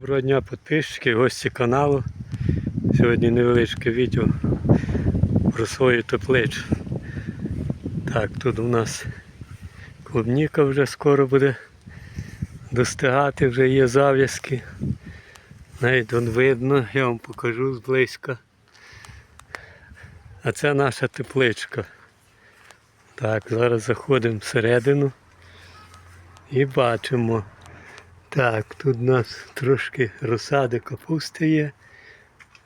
Доброго дня підписчики, гості каналу. Сьогодні невеличке відео про свою тепличу. Так, тут у нас клубніка вже скоро буде достигати, вже є зав'язки. Навіть он видно, я вам покажу зблизька. А це наша тепличка. Так, зараз заходимо всередину і бачимо. Так, тут у нас трошки розсади капусти є,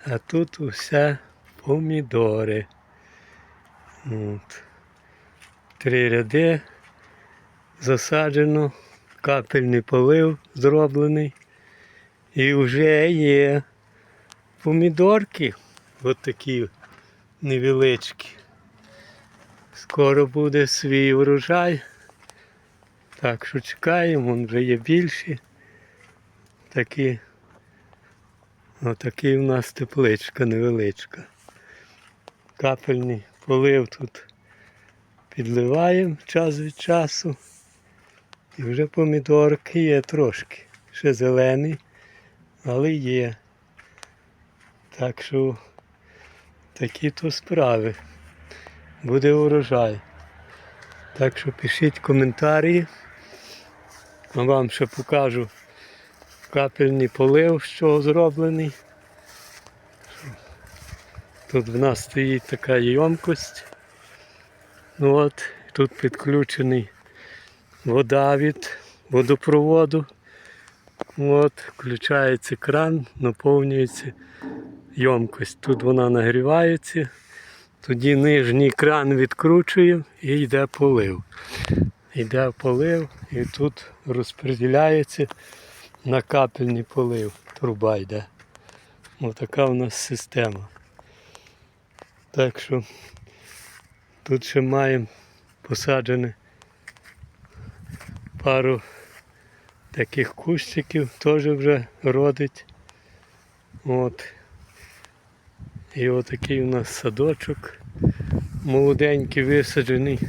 а тут усе помідори. От. Три ряди засаджено, капельний полив зроблений. І вже є помідорки, от такі невеличкі. Скоро буде свій урожай. Так що чекаємо, вже є більші. Такі. Отакий у нас тепличка невеличка. Капельний полив тут підливаємо час від часу. І вже помідорки є трошки. Ще зелені, але є. Так що такі то справи. Буде урожай. Так що пишіть коментарі. Вам ще покажу капельний полив, що зроблений. Тут в нас стоїть така ємкость. Ну от, тут підключений вода від водопроводу. От, включається кран, наповнюється ємкость. Тут вона нагрівається. Тоді нижній кран відкручуємо і йде полив. Йде полив і тут розподіляється на капельний полив. Труба йде. Ось така у нас система. Так що тут ще маємо посаджене пару таких кущиків, теж вже родить. От. І отакий у нас садочок молоденький висаджений.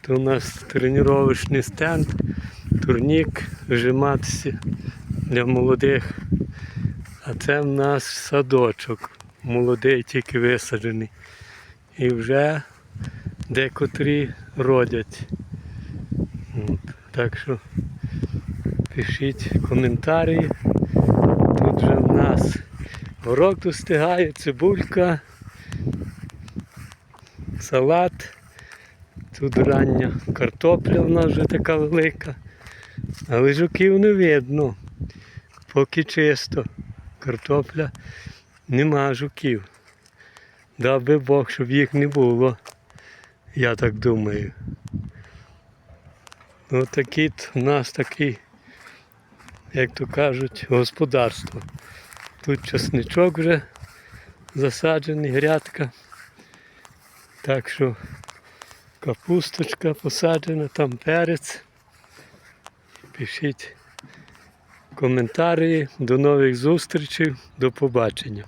То у нас тренувальний стенд, турнік, вжиматися для молодих. А це в нас садочок, молодий, тільки висаджений. І вже декотрі родять. От. Так що пишіть коментарі. Тут вже в нас горох достигає, цибулька, салат. Тут рання картопля в нас вже така велика. Але жуків не видно. Поки чисто. Картопля нема жуків. Дав би Бог, щоб їх не було. Я так думаю. Ну такий у нас такий, як то кажуть, господарство. Тут часничок вже засаджений, грядка. Так що капусточка посаджена, там перець. Пишіть коментарі. До нових зустрічей, до побачення.